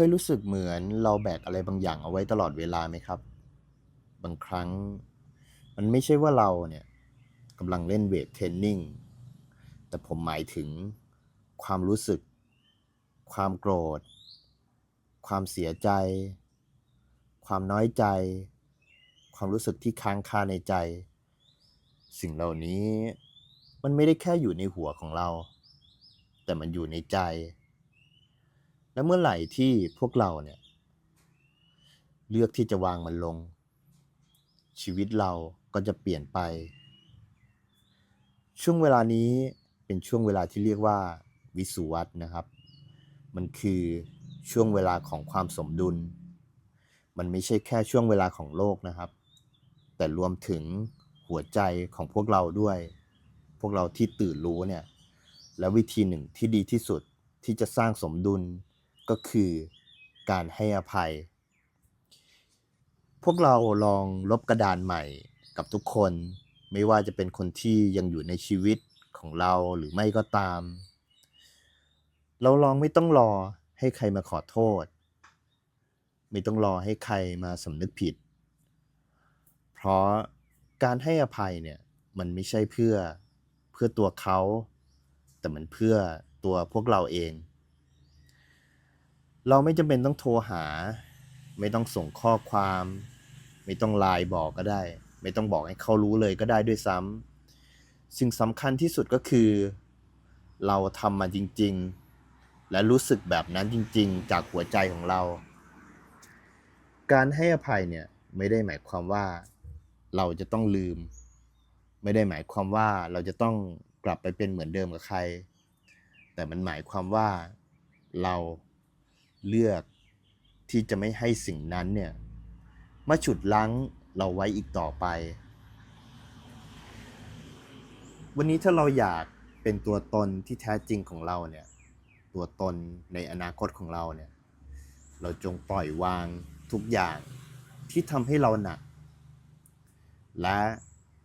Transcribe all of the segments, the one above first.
เคยรู้สึกเหมือนเราแบกอะไรบางอย่างเอาไว้ตลอดเวลาไหมครับ บางครั้ง มันไม่ใช่ว่าเราเนี่ยกำลังเล่นเวทเทรนนิ่ง แต่ผมหมายถึงความรู้สึก ความโกรธ ความเสียใจ ความน้อยใจ ความรู้สึกที่ค้างคาในใจ สิ่งเหล่านี้มันไม่ได้แค่อยู่ในหัวของเรา แต่มันอยู่ในใจ และเมื่อไหร่ที่พวกเราเนี่ย เลือกที่จะวางมันลง ชีวิตเราก็จะเปลี่ยนไป ช่วงเวลานี้เป็นช่วงเวลาที่เรียกว่าวิสุวัตนะครับ มันคือช่วงเวลาของความสมดุล มันไม่ใช่แค่ช่วงเวลาของโลกนะครับ แต่รวมถึงหัวใจของพวกเราด้วย พวกเราที่ตื่นรู้เนี่ย และวิธีหนึ่งที่ดีที่สุดที่จะสร้างสมดุล ก็คือการให้อภัย พวกเราลองลบกระดานใหม่กับทุกคน ไม่ว่าจะเป็นคนที่ยังอยู่ในชีวิตของเราหรือไม่ก็ตาม เราลองไม่ต้องรอให้ใครมาขอโทษ ไม่ต้องรอให้ใครมาสำนึกผิด เพราะการให้อภัยเนี่ยมันไม่ใช่เพื่อเพื่อตัวเขา แต่มันเพื่อตัวพวกเราเอง เราไม่จำเป็นต้องโทรหา ไม่ต้องส่งข้อความ ไม่ต้องไลน์บอกก็ได้ ไม่ต้องบอกให้เขารู้เลยก็ได้ด้วยซ้ำสิ่งสำคัญที่สุดก็คือ เราทำมาจริง ๆ และรู้สึกแบบนั้นจริง ๆ จากหัวใจของเรา การให้อภัยเนี่ยไม่ได้หมายความว่า เราจะต้องลืม ไม่ได้หมายความว่าเราจะต้องกลับไปเป็นเหมือนเดิมกับใคร แต่มันหมายความว่าเรา เลือกที่จะไม่ให้สิ่งนั้นเนี่ยมาฉุดลั้งเราไว้อีกต่อไป วันนี้ถ้าเราอยากเป็นตัวตนที่แท้จริงของเราเนี่ย ตัวตนในอนาคตของเราเนี่ย เราจงปล่อยวางทุกอย่างที่ทำให้เราหนัก และ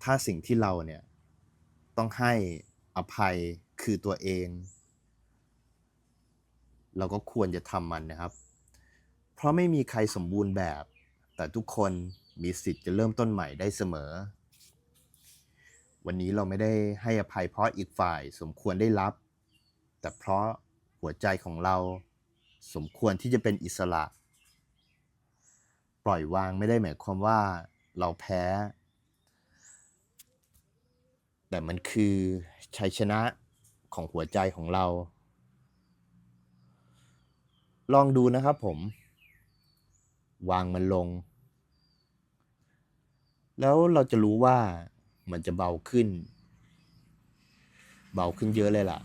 ถ้าสิ่งที่เราเนี่ยต้องให้อภัยคือตัวเอง เราก็ควรจะทำมันนะครับ เพราะไม่มีใครสมบูรณ์แบบ แต่ทุกคนมีสิทธิ์จะเริ่มต้นใหม่ได้เสมอ วันนี้เราไม่ได้ให้อภัยเพราะอีกฝ่ายสมควรได้รับ แต่เพราะหัวใจของเราสมควรที่จะเป็นอิสระ ปล่อยวางไม่ได้หมายความว่าเราแพ้ แต่มันคือชัยชนะของหัวใจของเรา ลองดูนะครับผม วางมันลง แล้วเราจะรู้ว่ามันจะเบาขึ้น เบาขึ้นเยอะเลยล่ะ